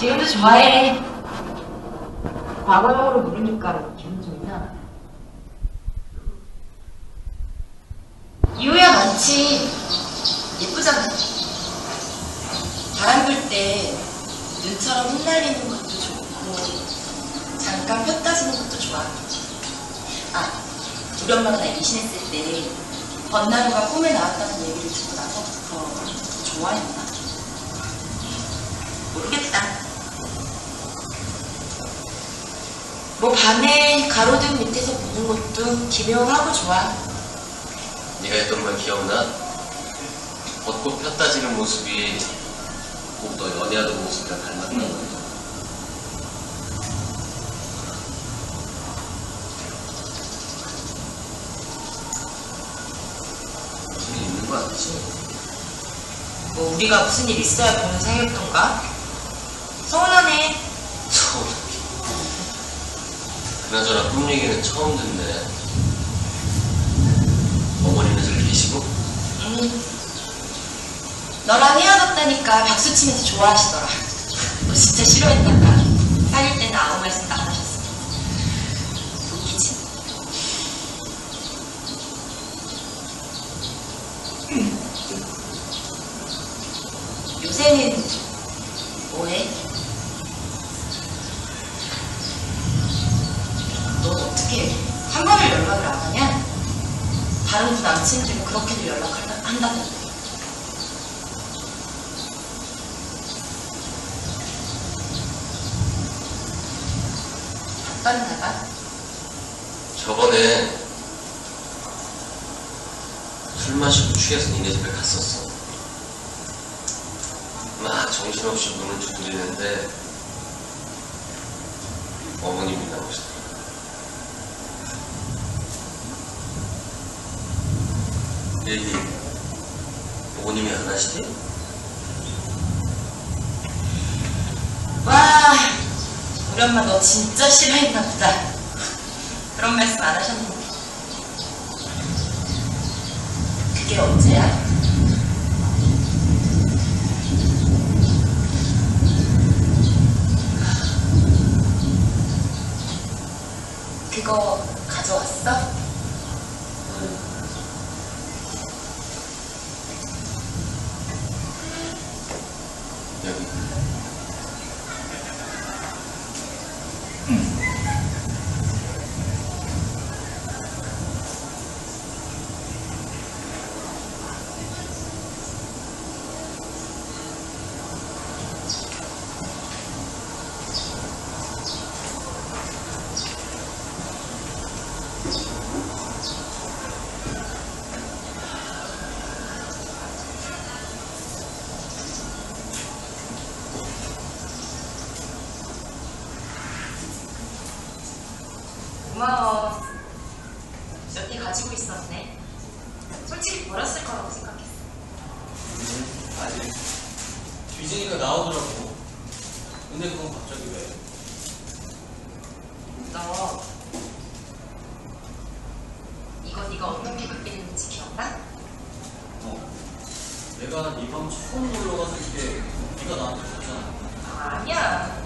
지금도 좋아해. 과거형으로 물으니까 기분 좀 이상하다. 이유야 많지. 예쁘잖아. 바람 불 때 눈처럼 흩날리는 것도 좋고 잠깐 폈다 지는 것도 좋아. 아, 우리 엄마가 나 임신했을 때 벚나무가 꿈에 나왔다는 얘기를 듣고 나서부터 좋아했나? 모르겠다. 뭐 밤에 가로등 밑에서 보는 것도 기묘하고 좋아. 네가 했던 말 기억나? 벚꽃 폈다 지는 모습이 꼭너 연애하던 모습이랑 닮았다고 응. 무슨 일 있는 거 아니지? 뭐 우리가 무슨 일 있어야 보는 사이였던가? 서운하네. 처음 그나저나 꿈 얘기는 처음 듣네 어머니는 잘 계시고? 음. 너랑 헤어졌다니까 박수 치면서 좋아하시더라. 너 진짜 싫어했다가 사귈 때는 아무 말씀도 안 하셨어. 웃기지? 요새는 뭐해? 너 어떻게 한 번을 연락을 안 하냐? 다른 두 남친들은 그렇게도 연락한다던데. 답답하다. 저번에 술 마시고 취해서 니네 집에 갔었어. 막 정신없이 문을 두드리는데 어머님이 나오시더 얘기 어머님이 안 하시대? 와, 우리 엄마 너 진짜 싫어했나 보다. 그런 말씀 안 하셨는데. 그게 언제야? 그거 가져왔어? 여기. 고마워. 몇 개 가지고 있었네. 솔직히 버렸을 거라고 생각했어. 아니 뒤지니까 나오더라고 근데 그건 갑자기 왜? 너 이거 네가 어떻게 됐는지 기억나? 어 내가 네 방 처음 놀러 갔을 때 네가 나한테 줬잖아 아니야.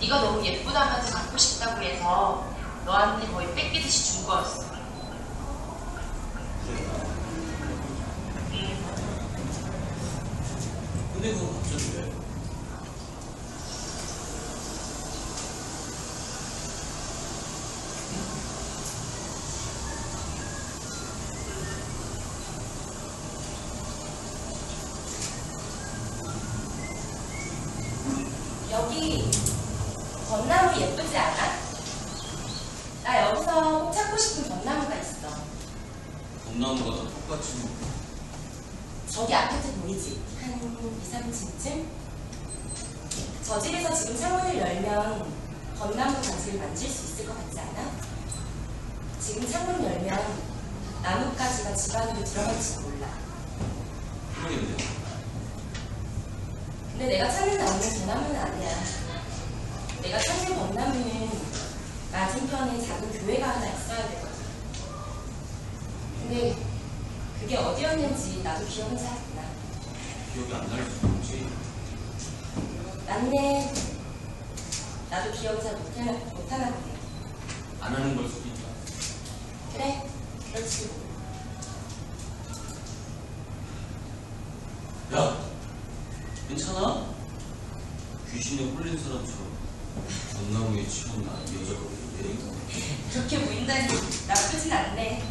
네가 너무 예쁘다면서 갖고 싶다고 해서 너한테 거의 뺏기듯이 준 거였어. 그랬나? 근데 그건 갑자기 왜? 여기 벚나무 예쁘지 않아? 나 여기서 꼭 찾고 싶은 벚나무가 있어. 봄나무가 다 똑같이 저기 아파트 보이지? 한 2, 3층쯤? 저 집에서 지금 창문을 열면 벚나무 가지를 만질 수 있을 것 같지 않아? 지금 창문 열면 나뭇가지가 집 안으로 들어갈지 몰라. 모르겠네 근데 내가 찾는 나무는 저 나무는 아니야. 내가 찾는 벚나무는 맞은편에 작은 교회가 하나 있어야 되거든. 근데 그게 어디였는지 나도 기억은 잘 안 나. 기억이 안 날 수도 있지 맞네. 나도 기억을 잘 못하나, 못하나 보네. 안 하는 걸 수도 있다. 그래, 그렇지 괜찮아? 귀신에 홀린 사람처럼 전나무에 치웠나 이 여자가 왜 이래? 그렇게 보인다니 나쁘진 않네.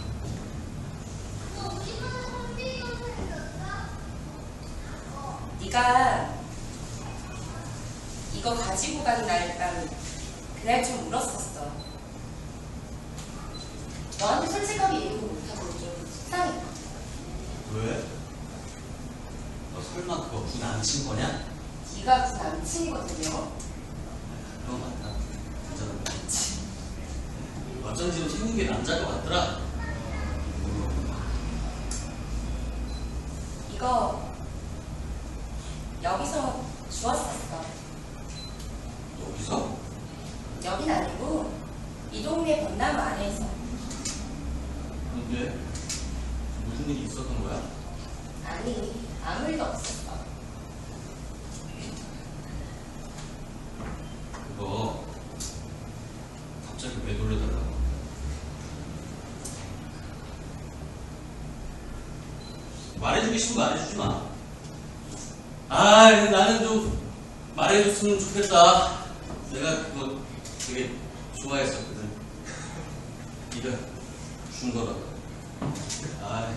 네가 이거 가지고 간 날 밤 그날 좀 울었었어. 너한테 솔직하게 얘기도 못하고 좀 속상했다. 왜? 너 설마 그거 군안친 거냐? 네가 그 남친이거든요. 그거 맞다. 맞지. 어쩐지 좀 생긴 게 남자인 것 같더라. 이거 여기서 주웠었어. 여기서? 여긴 아니고 이 동네 벚나무 아래에서. 근데 무슨 일이 있었던 거야? 아니 아무 일도 없었어. 그거 갑자기 왜 돌려달라고? 말해주기 싫은 거 말해주지 마. 아, 나는 좀 말해줬으면 좋겠다. 내가 그거 되게 좋아했었거든. 네가 준 거라고. 아,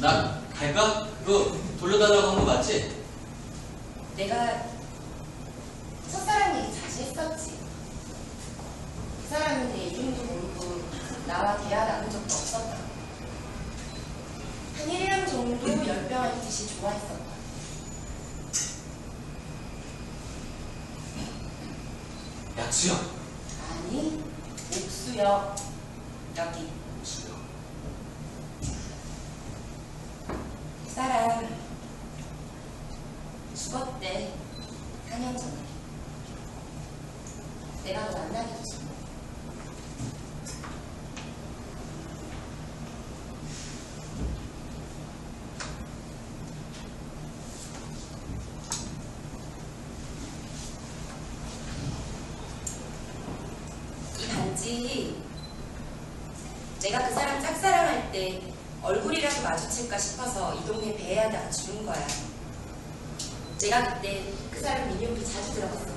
나 갈까? 그거 돌려달라고 한 거 맞지? 내가 첫사랑 얘기 자주 했었지. 그 사람은 내 이름도 모르고 나와 대화 나눈 적도 없었다. 한 1년 정도 열병할 듯이 좋아했었다. 약수야. 아니, 옥수역 여기. 수야. 그 사람 죽었대. 4년 전에. 내가 너 만나게 됐어. 이 반지 내가 그 사람 짝사랑할 때 얼굴이라도 마주칠까 싶어서 이 동네 배회하다가 주는 거야. 내가 그때 그 사람 민요비 자주 들어갔었거든.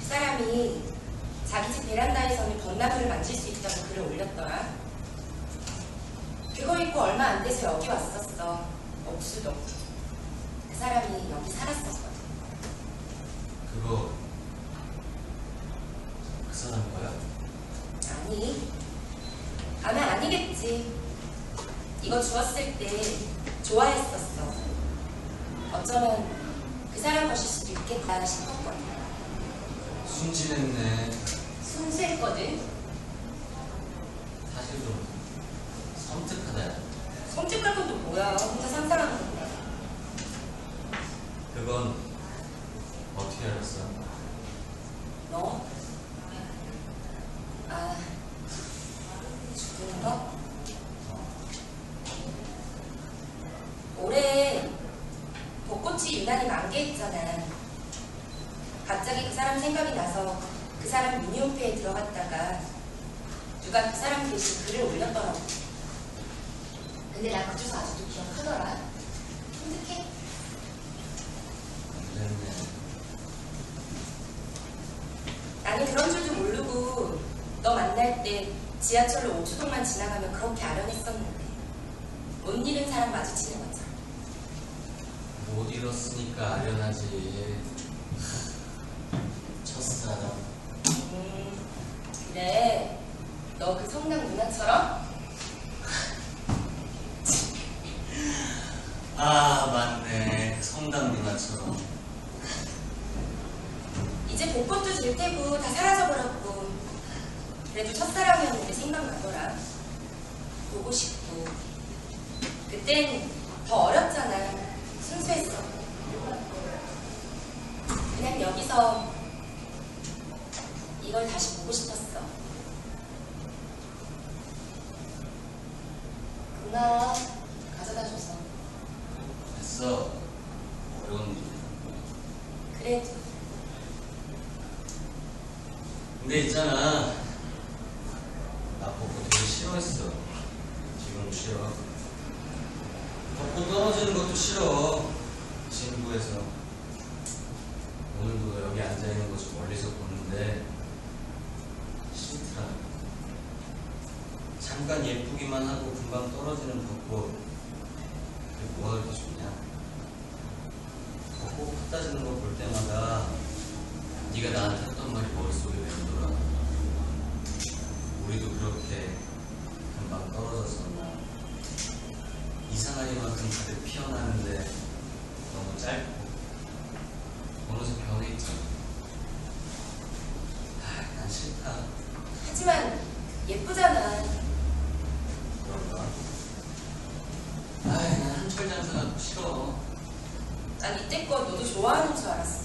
그 사람이 자기 집 베란다에서는 벚나무를 만질 수 있다고 글을 올렸더라. 그거 입고 얼마 안 돼서 여기 왔었어. 옥수동. 그 사람이 여기 살았었거든. 그거 그 사람 거야? 아니, 아마 아니겠지. 이거 주웠을 때 좋아했었어. 어쩌면 그 사람 것일 수도 있겠다 싶었거든. 순진했네. 순수했거든. 사실 좀 섬뜩하다. 섬뜩할 것도 뭐야. 혼자 상상하는 건데. 그건 어떻게 알았어? 너? 아, 죽은 거? 올해 벚꽃이 유난히 만개했잖아. 갑자기 그 사람 생각이 나서 그 사람 미니홈피에 들어갔다가 누가 그 사람 대신 글을 올렸더라고. 근데 나 그 주소 아직도 기억하더라. 섬뜩해. 안 됐네. 나는 그런 줄도 모르고 너 만날 때 지하철로 오주동만 지나가면 그렇게 아련했었는데 못 잃은 사람 마주치는 거죠. 못 잃었으니까 아련하지. 첫사랑. 음, 그래. 너 그 성남 누나처럼? 아 맞네. 그 성당 누나처럼. 이제 벚꽃도 질 테고 다 사라져버렸고 그래도 첫사랑이었는데 생각나더라. 보고 싶고 그땐 더 어렸잖아. 순수했어. 그냥 여기서 이걸 다시 보고 싶었어. 누나 가져다줘서. 됐어. 어려운 문제야. 그래도. 근데 있잖아. 보는데 싫더라 잠깐 예쁘기만 하고 금방 떨어지는 벚꽃 그게 뭐가 그렇게 좋냐? 벚꽃 흩어지는 거 볼 때마다 네가 나한테 했던 말이 머릿속에 맴돌아? 우리도 그렇게 금방 떨어졌었나? 이상하리만큼 가득 피어나는데 너무 짧고 어느새 변해 있잖아. 아, 난 싫다 하지만 예쁘잖아. 그런가? 아이 난 한철 장사가 싫어 난 이때껏 너도 좋아하는 줄 알았어.